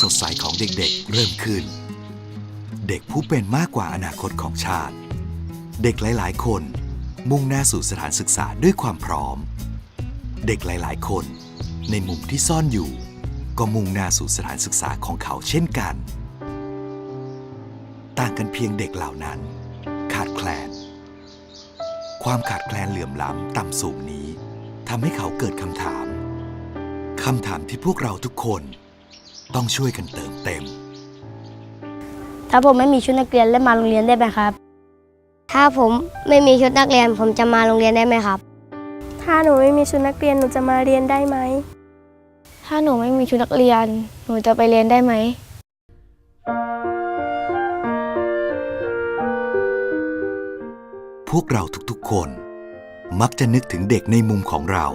สดใสของเด็กๆ เริ่มขึ้น เด็กผู้เป็นมากกว่าอนาคตของชาติ เด็กหลายๆ คนมุ่งหน้าสู่สถานศึกษาด้วยความพร้อม เด็กหลายๆ คนในมุมที่ซ่อนอยู่ ก็มุ่งหน้าสู่สถานศึกษาของเขาเช่นกัน ต่างกันเพียงเด็กเหล่านั้น ขาดแคลน ความขาดแคลนเหลื่อมล้ำต่ำสูงนี้ทำให้เขาเกิดคำถามคำถามที่พวกเราทุกคน ต้องช่วยกันเติมเต็ม ถ้าผมไม่มีชุดนักเรียนและมาโรงเรียนได้ไหมครับ ถ้าผมไม่มีชุดนักเรียน ผมจะมาโรงเรียนได้ไหมครับ ถ้าหนูไม่มีชุดนักเรียนหนูจะมาเรียนได้ไหม ถ้าหนูไม่มีชุดนักเรียน หนูจะไปเรียนได้ไหม พวกเราทุกๆคน มักจะนึกถึงเด็กในมุมของเรา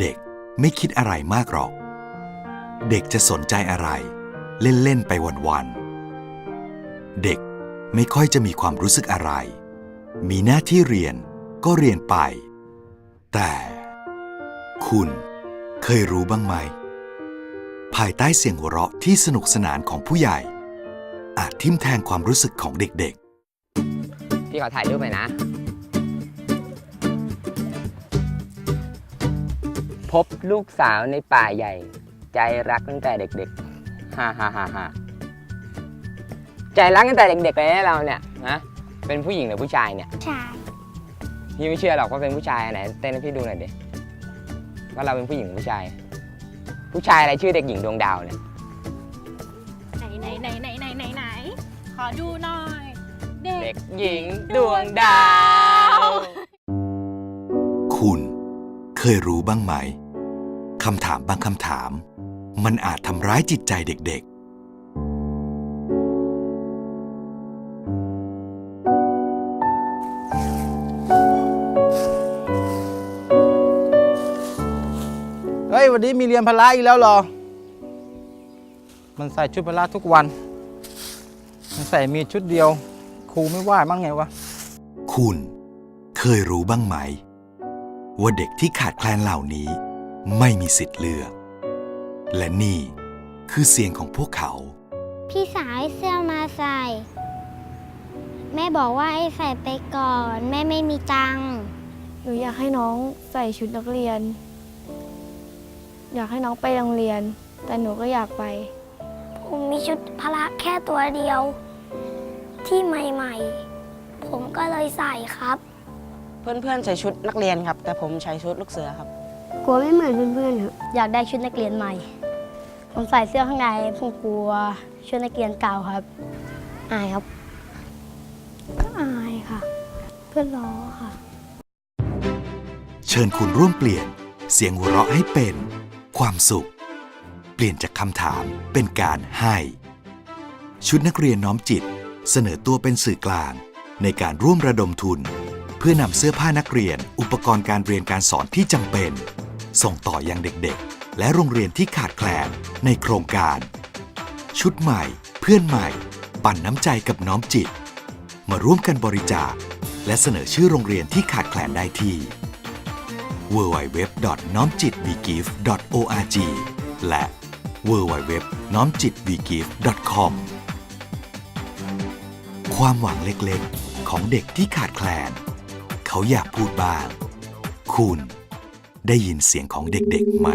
เด็กไม่คิดอะไรมากหรอก เด็กจะสนใจอะไร เล่น ๆ ไปวันๆ เด็กไม่ค่อยจะมีความรู้สึกอะไร มีหน้าที่เรียนก็เรียนไป แต่ คุณเคยรู้บ้างไหม ภายใต้เสียงหัวเราะที่สนุกสนานของผู้ใหญ่ อาจทิ่มแทงความรู้สึกของเด็กๆ พี่ขอถ่ายรูปหน่อยนะ พบลูกสาวในป่าใหญ่ ใจรักตั้งแต่เด็กๆฮ่าฮ่าฮ่าฮ่าใจรักตั้งแต่เด็กๆเลยนะเราเนี่ยนะเป็นผู้หญิงหรือผู้ชายเนี่ยใช่พี่ไม่เชื่อหรอกว่าเป็นผู้ชายไหนเต้นให้พี่ดูหน่อยดิว่าเราเป็นผู้หญิงหรือผู้ชาย ผู้ชายอะไรชื่อเด็กหญิงดวงดาวเนี่ยไหนไหนไหนไหนไหนไหนไหนขอดูหน่อย เด็เด็กกหญิงดวงดาว คุณเคยรู้บ้างไหม คำถามบางคำถาม มันอาจทำร้ายจิตใจเด็กเฮ้ยวันนี้มีเรียนพละอีกแล้วเหรอ มันใส่ชุดพละทุกวัน มันใส่มีชุดเดียว ครูไม่ว่ามั้งไงวะๆคุณเคยรู้บ้างไหม ว่าเด็กที่ขาดแคลนเหล่านี้ไม่มีสิทธิ์เลือก และนี่คือเสียงของพวกเขา พี่สายเสื้อมาใส่ แม่บอกว่าให้ใส่ไปก่อน แม่ไม่มีตังค์หนูอยากให้น้องใส่ชุดนักเรียน อยากให้น้องไปโรงเรียน แต่หนูก็อยากไป ผมมีชุดพละแค่ตัวเดียว ที่ใหม่ๆ ผมก็เลยใส่ครับ เพื่อนๆใส่ชุดนักเรียนครับ แต่ผมใช้ชุดลูกเสือครับ กลัวไม่เหมือนเพื่อนๆครับอยากได้ชุดนักเรียนใหม่ ผมใส่เสื้อข้างในผมกลัวชุดนักเรียนเก่าครับ อายครับ ก็อายค่ะ เพื่อนล้อค่ะ เชิญคุณร่วมเปลี่ยน เสียงหัวเราะให้เป็น ความสุข เปลี่ยนจากคำถามเป็นการให้ ชุดนักเรียนน้อมจิต เสนอตัวเป็นสื่อกลาง ในการร่วมระดมทุน เพื่อนำเสื้อผ้านักเรียน อุปกรณ์การเรียนการสอนที่จำเป็น ส่งต่อยังเด็กๆ และโรงเรียนที่ขาดแคลนในโครงการ ชุดใหม่ เพื่อนใหม่ ปั่นน้ำใจกับน้อมจิต มาร่วมกันบริจาค และเสนอชื่อโรงเรียนที่ขาดแคลนได้ที่ w w w n o m j i t w e g i v e o r g และ w w w n o m j i t w e g i v e c o m ความหวังเล็กๆ ของเด็กที่ขาดแคลน เขาอยากพูดบ้าง คุณ ได้ยินเสียงของเด็กๆไหม